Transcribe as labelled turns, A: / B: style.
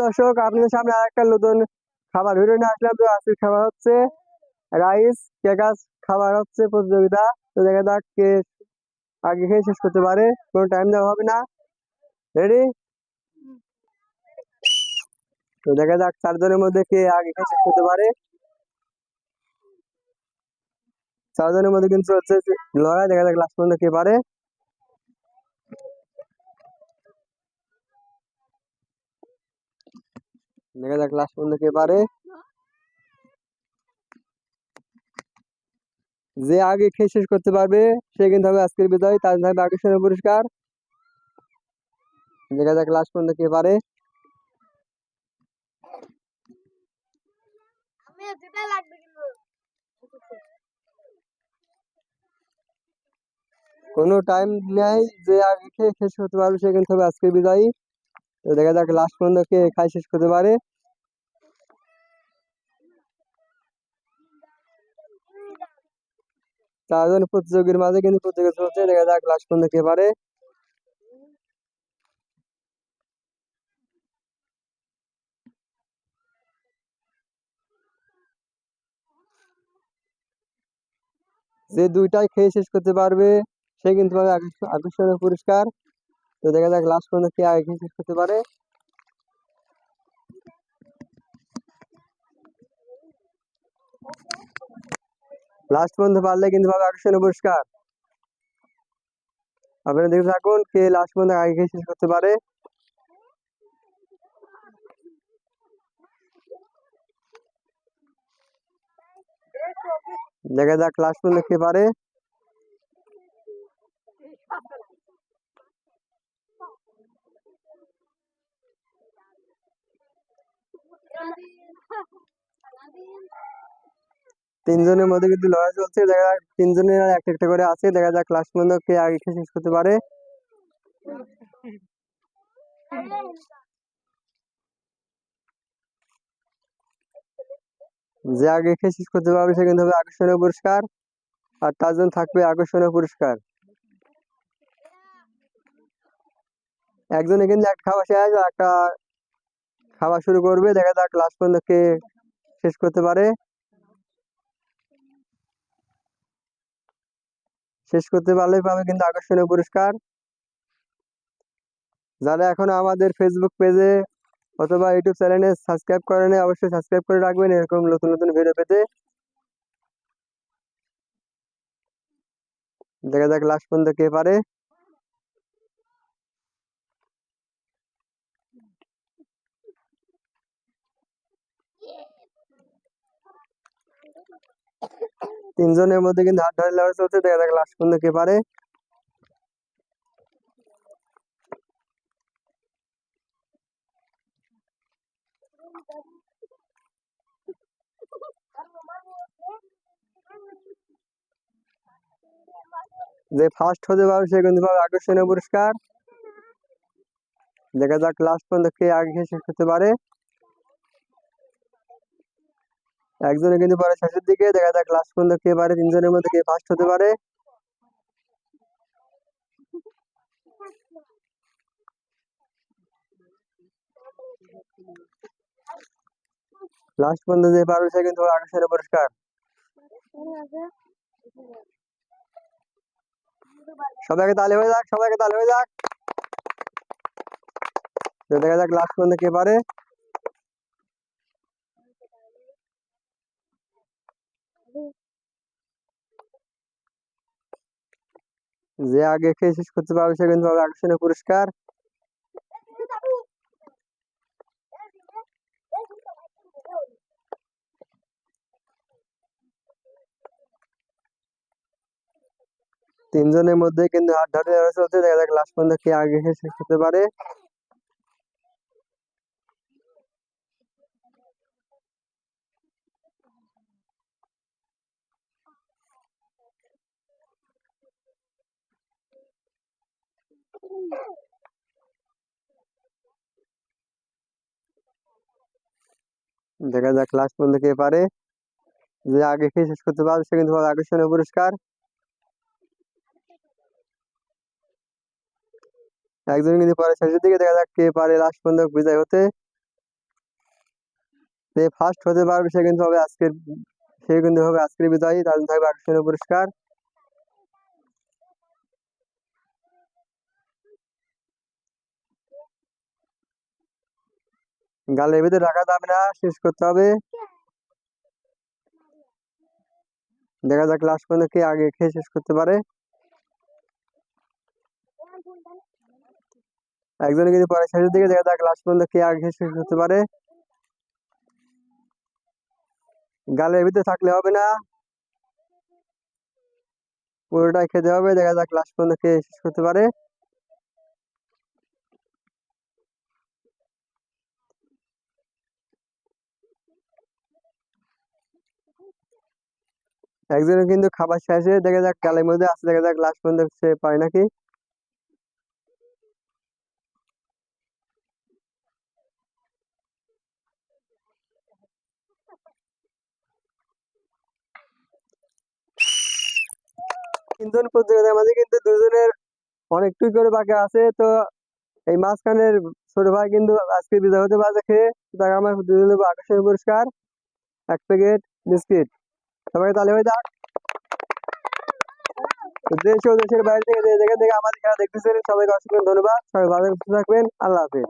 A: দর্শক, আপনাদের সামনে আরেকটা নতুন খাবার ভিডিও নিয়ে আসলাম। তো আজকের খাবার হচ্ছে রাইস কেকাস খাবার হচ্ছে প্রতিযোগিতা। তো দেখা যাক কে আগে খেয়ে শেষ করতে পারে। কোনো টাইম দেওয়া হবে না। রেডি তো দেখা যাক চারজনের মধ্যে কে আগে খেয়ে শেষ করতে পারে। চারজনের মধ্যে কিন্তু হচ্ছে লড়াই। দেখা যাক লাস্ট পর্যন্ত কে পারে। দেখা যাক লাস্ট পর্যন্ত কে পারে। যে আগে খেয়ে শেষ করতে পারবে সে কিন্তু হবে আজকের বিজয় তার থাকবে আকর্ষণীয় পুরস্কার। দেখা যাক লাস্ট পর্যন্ত কে পারে। কোনো টাইম নেই যে আগে খেয়ে শেষ করতে পারবে সে কিন্তু হবে আজকের বিজয়ী। তো দেখা যাক লাস্ট পর্যন্ত কে খাই শেষ করতে পারে। চারজন প্রতিযোগীর মাঝে কিন্তু প্রতিযোগিতা চলছে, দেখা যাক লাস্ট পর্যন্ত কে পারে। যে দুইটাই খেয়ে শেষ করতে পারবে, সে কিন্তু পাবে আকর্ষ- আকর্ষণীয় পুরস্কার। তো দেখা যাক লাস্ট পর্যন্ত কে আগে শেষ করতে পারে। লাস্ট পর্যন্ত পারলে কিন্তু পাবে আকর্ষণীয় পুরস্কার। আপনারা দেখতে থাকুন কে লাস্ট পর্যন্ত আগে শেষ করতে পারে। দেখা যাক লাস্ট পর্যন্ত কে পারে। তিনজনের মধ্যে কিন্তু লড়াই চলছে, দেখা যাক তিনজনের আর একটা একটা করে আছে, দেখা যাক লাস্ট পর্যন্ত কে আগে শেষ করতে পারে। যে আগে খেয়ে শেষ করতে পারবে সে কিন্তু হবে আকর্ষণীয় পুরস্কার, আর তার জন্য থাকবে আকর্ষণীয় পুরস্কার। একজনে কিন্তু একটা খাওয়া শেষ একটা খাওয়া শুরু করবে। দেখা যাক লাস্ট পর্যন্ত কে শেষ করতে পারে। শেষ করতে পারলেই পাবে কিন্তু আকর্ষণীয় পুরস্কার। যারা এখনও আমাদের ফেসবুক পেজে অথবা ইউটিউব চ্যানেলে সাবস্ক্রাইব করেন অবশ্যই সাবস্ক্রাইব করে রাখবেন। এরকম নতুন নতুন ভিডিও পেতে। দেখা যাক লাস্ট পর্যন্ত কে পারে। তিনজনের মধ্যে কিন্তু হাত ধরে লড়াই চলছে, দেখা যাক লাস্ট পর্যন্ত কে পারে। যে ফার্স্ট হতে পারবে সে কিন্তু পাবে আকর্ষণীয় পুরস্কার। দেখা যাক লাস্ট পর্যন্ত কে আগে শেষ করতে পারে। একজনে কিন্তু পরে শেষের দিকে, দেখা যাক লাস্ট পর্যন্ত কে পারে, তিনজনের মধ্যে কে ফার্স্ট হতে পারে। লাস্ট পর্যন্ত যে পারবে সে কিন্তু আকর্ষণীয় পুরস্কার সবাইকে তালে হয়ে যাক, সবাইকে তালে হয়ে যাক। দেখা যাক লাস্ট পর্যন্ত কে পারে। যে আগে খেয়ে শেষ করতে পারবে, সে কিন্তু আকর্ষণীয় পুরস্কার। তিনজনের মধ্যে কিন্তু হাত ধরে চলছে। দেখা যাক লাস্ট পর্যন্ত কে আগে শেষ করতে পারে। দেখা যাক লাস্ট পর্যন্ত কে পারে। যে আগে খেয়ে শেষ করতে পারবে, সে কিন্তু আকর্ষণীয় পুরস্কার। একজন কিন্তু পরে শেষের দিকে, দেখা যাক কে পারে লাস্ট পর্যন্ত বিজয় হতে। যে ফার্স্ট হতে পারবে, সে কিন্তু হবে আজকের, সে কিন্তু হবে আজকের বিজয়ী, তার থাকবে আকর্ষণীয় পুরস্কার। গালের ভিতরে রাখা যাবে না, শেষ করতে হবে। দেখা যাক লাস্ট পর্যন্ত কে আগে খেয়ে শেষ করতে পারে। একজনে কিন্তু পরে শেষের দিকে, দেখা যাক লাস্ট পর্যন্ত কে আগে খেয়ে শেষ করতে পারে। গালের ভিতরে থাকলে হবে না। পুরোটাই খেতে হবে, দেখা যাক লাস্ট পর্যন্ত কে শেষ করতে পারে। একজনের কিন্তু খাবার শেষে দেখা যাক গালের মধ্যে আছে, দেখা যাক লাস্ট পর্যন্ত সে পায় নাকি। তিনজন প্রতিযোগিতার মাঝে কিন্তু দুজনের অনেকটুই করে বাকি আছে, তো এই মাঝখানের ছোট ভাই কিন্তু আজকে বিদায় হতে পারছে খেয়ে তাকে আমার দুজনের আকর্ষণীয় পুরস্কার এক প্যাকেট বিস্কিট। সবাই তাহলে হয়ে যাক দেশ ও দেশের বাইরে থেকে দেখে থেকে আমাদের খেলা দেখতেছেন, সবাইকে অসংখ্য ধন্যবাদ। সবাই ভালো থাকবেন, আল্লাহ হাফিজ।